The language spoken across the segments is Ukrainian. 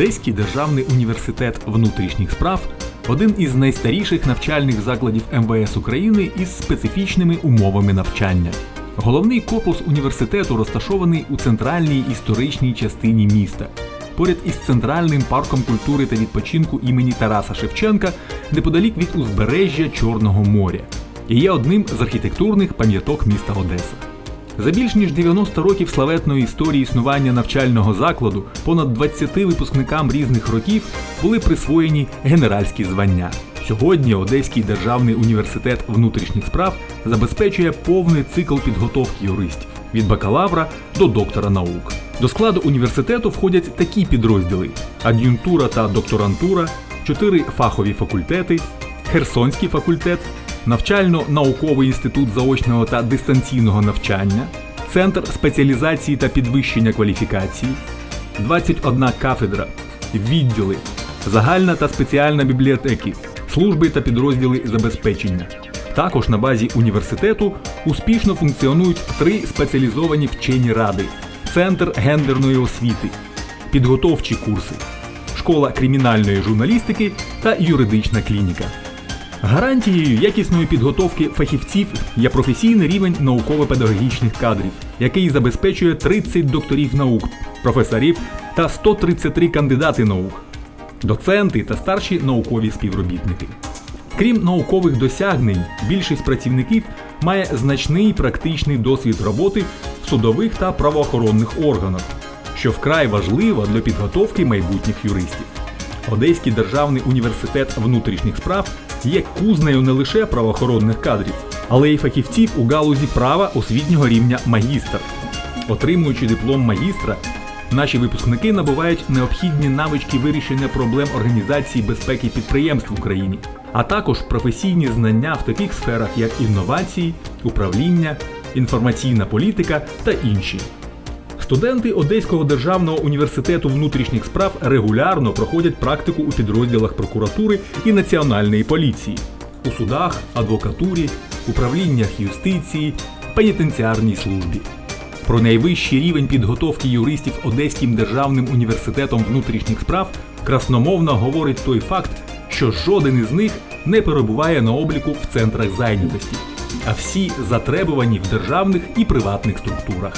Одеський державний університет внутрішніх справ один із найстаріших навчальних закладів МВС України із специфічними умовами навчання. Головний корпус університету розташований у центральній історичній частині міста, поряд із центральним парком культури та відпочинку імені Тараса Шевченка, неподалік від узбережжя Чорного моря, і є одним з архітектурних пам'яток міста Одеса. За більш ніж 90 років славетної історії існування навчального закладу понад 20 випускникам різних років були присвоєні генеральські звання. Сьогодні Одеський державний університет внутрішніх справ забезпечує повний цикл підготовки юристів від бакалавра до доктора наук. До складу університету входять такі підрозділи: ад'юнктура та докторантура, чотири фахові факультети, Херсонський факультет, навчально-науковий інститут заочного та дистанційного навчання, Центр спеціалізації та підвищення кваліфікації, 21 кафедра, відділи, загальна та спеціальна бібліотеки, служби та підрозділи забезпечення. Також на базі університету успішно функціонують три спеціалізовані вчені ради, Центр гендерної освіти, підготовчі курси, школа кримінальної журналістики та юридична клініка. Гарантією якісної підготовки фахівців є професійний рівень науково-педагогічних кадрів, який забезпечує 30 докторів наук, професорів та 133 кандидати наук, доценти та старші наукові співробітники. Крім наукових досягнень, більшість працівників має значний практичний досвід роботи в судових та правоохоронних органах, що вкрай важливо для підготовки майбутніх юристів. Одеський державний університет внутрішніх справ є кузнею не лише правоохоронних кадрів, але й фахівців у галузі права освітнього рівня магістр. Отримуючи диплом магістра, наші випускники набувають необхідні навички вирішення проблем організації безпеки підприємств в Україні, а також професійні знання в таких сферах, як інновації, управління, інформаційна політика та інші. Студенти Одеського державного університету внутрішніх справ регулярно проходять практику у підрозділах прокуратури і національної поліції, у судах, адвокатурі, управліннях юстиції, пенітенціарній службі. Про найвищий рівень підготовки юристів Одеським державним університетом внутрішніх справ красномовно говорить той факт, що жоден із них не перебуває на обліку в центрах зайнятості, а всі затребувані в державних і приватних структурах.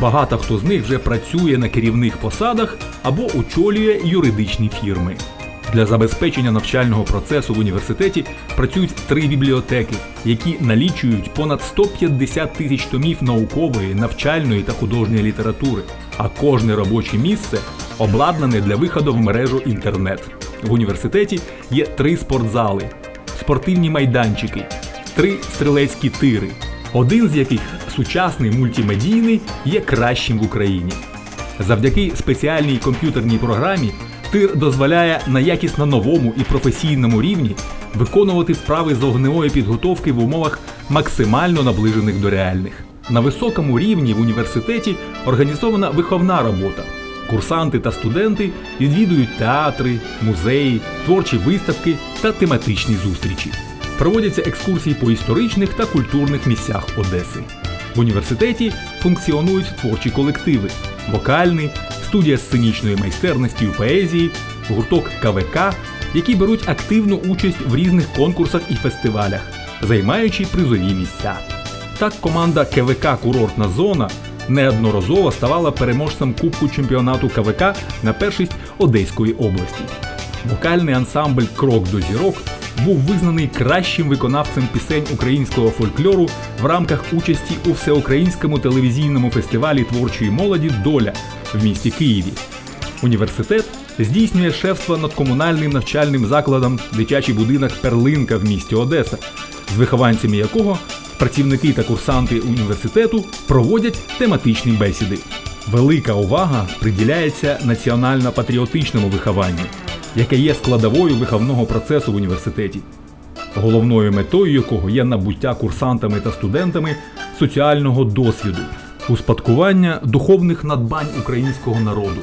Багато хто з них вже працює на керівних посадах або очолює юридичні фірми. Для забезпечення навчального процесу в університеті працюють три бібліотеки, які налічують понад 150 тисяч томів наукової, навчальної та художньої літератури, а кожне робоче місце обладнане для виходу в мережу інтернет. В університеті є три спортзали, спортивні майданчики, три стрілецькі тири, один з яких сучасний мультимедійний є кращим в Україні. Завдяки спеціальній комп'ютерній програмі тир дозволяє на якісно новому і професійному рівні виконувати вправи з огневої підготовки в умовах максимально наближених до реальних. На високому рівні в університеті організована виховна робота. Курсанти та студенти відвідують театри, музеї, творчі виставки та тематичні зустрічі. Проводяться екскурсії по історичних та культурних місцях Одеси. В університеті функціонують творчі колективи: вокальний, студія сценічної майстерності у поезії, гурток КВК, які беруть активну участь в різних конкурсах і фестивалях, займаючи призові місця. Так команда КВК Курортна зона неодноразово ставала переможцем Кубку чемпіонату КВК на першість Одеської області. Вокальний ансамбль Крок до зірок був визнаний кращим виконавцем пісень українського фольклору в рамках участі у всеукраїнському телевізійному фестивалі творчої молоді Доля в місті Києві. Університет здійснює шефство над комунальним навчальним закладом дитячий будинок Перлинка в місті Одеса, з вихованцями якого працівники та курсанти університету проводять тематичні бесіди. Велика увага приділяється національно-патріотичному вихованню, яке є складовою виховного процесу в університеті, головною метою якого є набуття курсантами та студентами соціального досвіду, успадкування духовних надбань українського народу,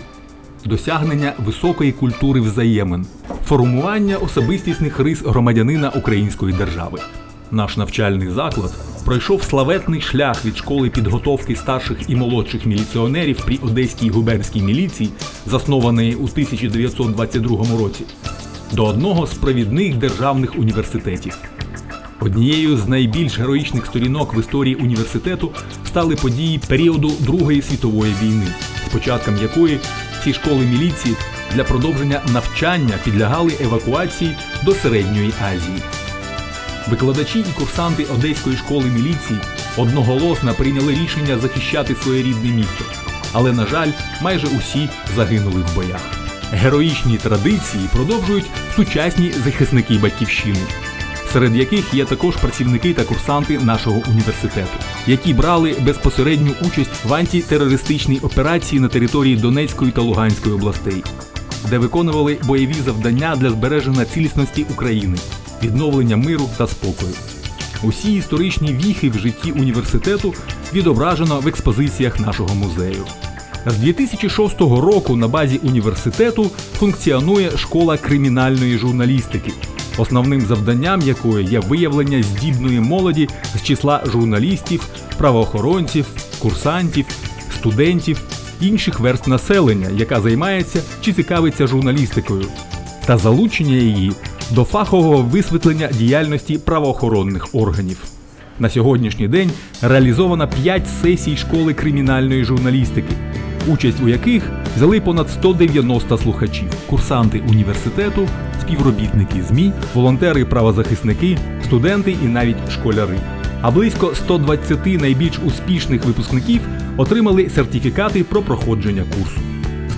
досягнення високої культури взаємин, формування особистісних рис громадянина української держави. Наш навчальний заклад пройшов славетний шлях від школи підготовки старших і молодших міліціонерів при Одеській губернській міліції, заснованої у 1922 році, до одного з провідних державних університетів. Однією з найбільш героїчних сторінок в історії університету стали події періоду Другої світової війни, з початком якої ці школи міліції для продовження навчання підлягали евакуації до Середньої Азії. Викладачі і курсанти Одеської школи міліції одноголосно прийняли рішення захищати своє рідне місто, але, на жаль, майже усі загинули в боях. Героїчні традиції продовжують сучасні захисники батьківщини, серед яких є також працівники та курсанти нашого університету, які брали безпосередню участь в антитерористичній операції на території Донецької та Луганської областей, де виконували бойові завдання для збереження цілісності України, відновлення миру та спокою. Усі історичні віхи в житті університету відображено в експозиціях нашого музею. З 2006 року на базі університету функціонує школа кримінальної журналістики, основним завданням якої є виявлення здібної молоді з числа журналістів, правоохоронців, курсантів, студентів, інших верст населення, яка займається чи цікавиться журналістикою, та залучення її до фахового висвітлення діяльності правоохоронних органів. На сьогоднішній день реалізовано 5 сесій школи кримінальної журналістики, участь у яких взяли понад 190 слухачів, курсанти університету, співробітники ЗМІ, волонтери-правозахисники, студенти і навіть школяри. А близько 120 найбільш успішних випускників отримали сертифікати про проходження курсу.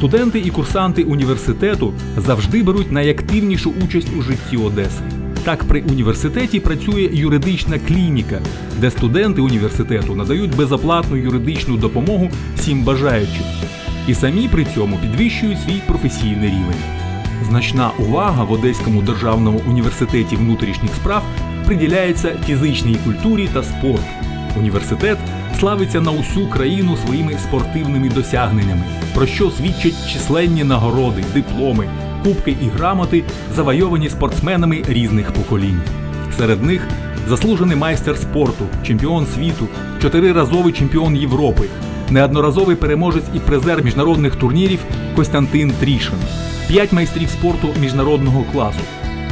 Студенти і курсанти університету завжди беруть найактивнішу участь у житті Одеси. Так, при університеті працює юридична клініка, де студенти університету надають безоплатну юридичну допомогу всім бажаючим, і самі при цьому підвищують свій професійний рівень. Значна увага в Одеському державному університеті внутрішніх справ приділяється фізичній культурі та спорту. Університет славиться на усю країну своїми спортивними досягненнями, про що свідчать численні нагороди, дипломи, кубки і грамоти, завойовані спортсменами різних поколінь. Серед них заслужений майстер спорту, чемпіон світу, чотириразовий чемпіон Європи, неодноразовий переможець і призер міжнародних турнірів Костянтин Трішин, 5 майстрів спорту міжнародного класу,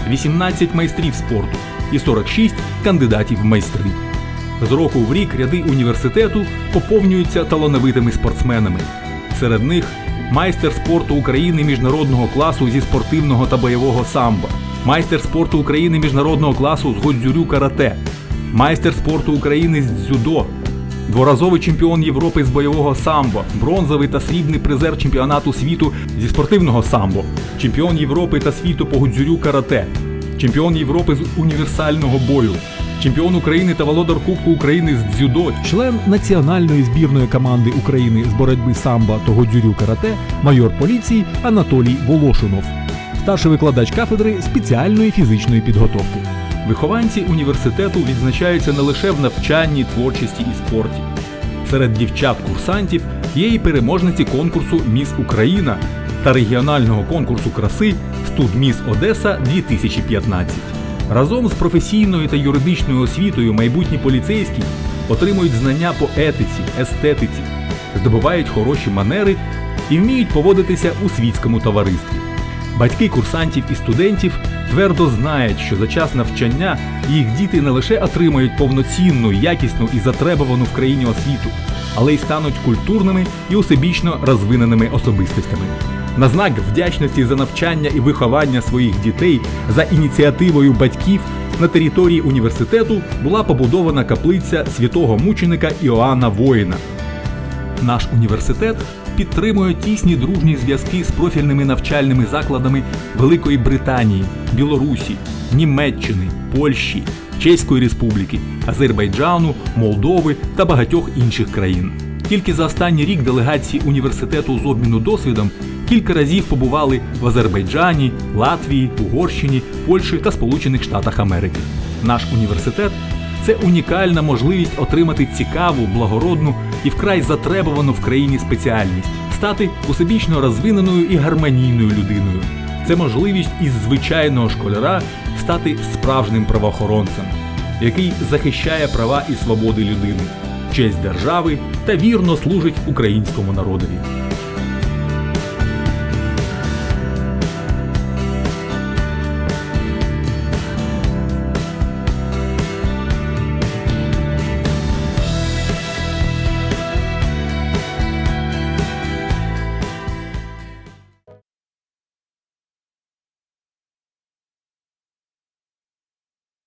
18 майстрів спорту і 46 кандидатів в майстри. З року в рік ряди університету поповнюються талановитими спортсменами. Серед них майстер спорту України міжнародного класу зі спортивного та бойового самбо, майстер спорту України міжнародного класу з годзюрю карате, майстер спорту України з дзюдо, дворазовий чемпіон Європи з бойового самбо, бронзовий та срібний призер чемпіонату світу зі спортивного самбо, чемпіон Європи та світу по годзюрю карате, чемпіон Європи з універсального бою, чемпіон України та володар Кубку України з дзюдо, член національної збірної команди України з боротьби самбо та годзюрю карате, майор поліції Анатолій Волошинов, старший викладач кафедри спеціальної фізичної підготовки. Вихованці університету відзначаються не лише в навчанні, творчості і спорті. Серед дівчат-курсантів є і переможниці конкурсу Міс Україна та регіонального конкурсу краси Студміс Одеса 2015. Разом з професійною та юридичною освітою майбутні поліцейські отримують знання по етиці, естетиці, здобувають хороші манери і вміють поводитися у світському товаристві. Батьки курсантів і студентів твердо знають, що за час навчання їх діти не лише отримають повноцінну, якісну і затребувану в країні освіту, але й стануть культурними і усебічно розвиненими особистостями. На знак вдячності за навчання і виховання своїх дітей за ініціативою батьків на території університету була побудована каплиця святого мученика Іоанна Воїна. Наш університет підтримує тісні дружні зв'язки з профільними навчальними закладами Великої Британії, Білорусі, Німеччини, Польщі, Чеської Республіки, Азербайджану, Молдови та багатьох інших країн. Тільки за останній рік делегації університету з обміну досвідом кілька разів побували в Азербайджані, Латвії, Угорщині, Польщі та Сполучених Штатах Америки. Наш університет це унікальна можливість отримати цікаву, благородну і вкрай затребувану в країні спеціальність, стати усебічно розвиненою і гармонійною людиною. Це можливість із звичайного школяра стати справжнім правоохоронцем. який захищає права і свободи людини, честь держави та вірно служить українському народові.